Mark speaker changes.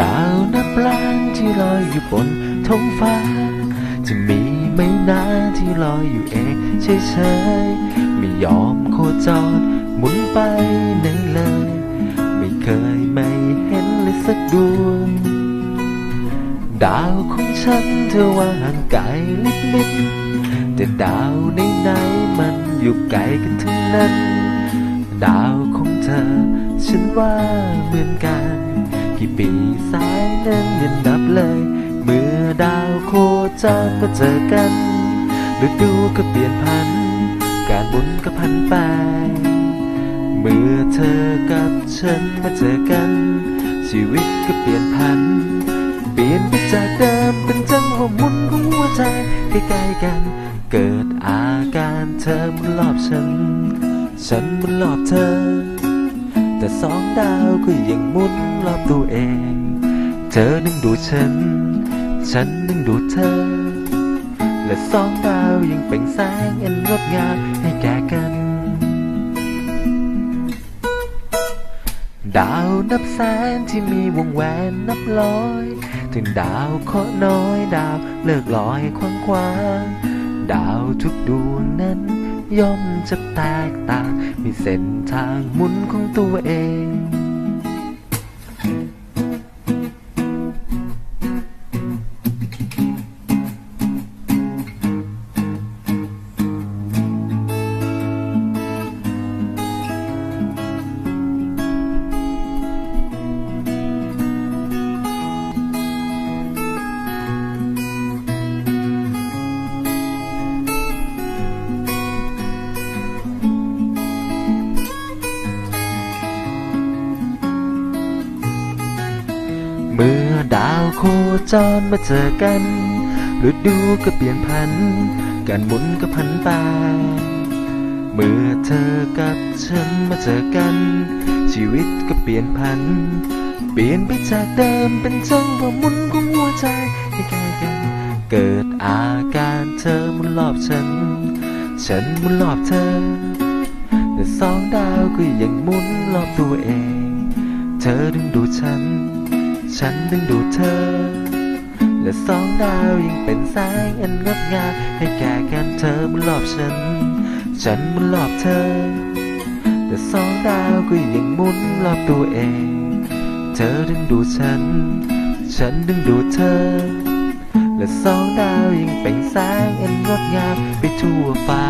Speaker 1: ดาวนับล้านที่ลอยอยู่บนท้องฟ้า จะมีไม่นานที่ลอยอยู่เองเฉยๆไม่ยอมโคจรหมุนไปไหนเลย ไม่เคยไม่เห็นเลยสักดวง ดาวของฉันเธอว่าห่างไกลลิบๆแต่ดาวในไหนมันอยู่ไกลกันทั้งนั้น ดาวของเธอฉันว่าเหมือนกัน นั้นยังนับเลย เมื่อดาวโคจรมาเจอกันฤดูก็เปลี่ยนพัน การหมุนก็พันไป เมื่อเธอกับฉันมาเจอกัน ชีวิตก็เปลี่ยนพัน เปลี่ยนไปจากเดิมเป็นจังหวะมุนของหัวใจใกล้ๆกัน เกิดอาการเธอหมุนรอบฉัน ฉันหมุนรอบเธอ แต่สองดาวก็ยังมุนรอบตัวเอง เธอนึงดูฉัน ฉันนึงดูเธอ และสองดาวยังเป่งแสงอันงดงามให้แก่กัน ดาวนับแสนที่มีวงแหวนนับร้อย ถึงดาวเคราะห์น้อยดาวเลิกลอยควางควางดาวทุกดวงนั้น ย่อมจะแตกต่าง มีเส้นทางหมุนของตัวเอง ดาวโคจรมาเจอกันฤดูก็เปลี่ยนพัน การหมุนก็พันไปเมื่อเธอกับฉันมาเจอกัน ชีวิตก็เปลี่ยนพัน เปลี่ยนไปจากเดิมเป็นจังหวะหมุนของหัวใจให้ใกล้กันเกิดอาการเธอหมุนรอบฉัน ฉันหมุนรอบเธอ แต่สองดาวก็ยังหมุนรอบตัวเอง เธอดึงดูดฉัน ฉันดึงดูดเธอ และสองดาวยังเป็นแสงอันงดงามให้แก่กันเธอมันรอบฉัน ฉันมันรอบเธอ แต่สองดาวก็ยังหมุนรอบตัวเอง เธอดึงดูดฉัน ฉันดึงดูดเธอ และสองดาวยังเป็นแสงอันงดงามไปทั่วฟ้า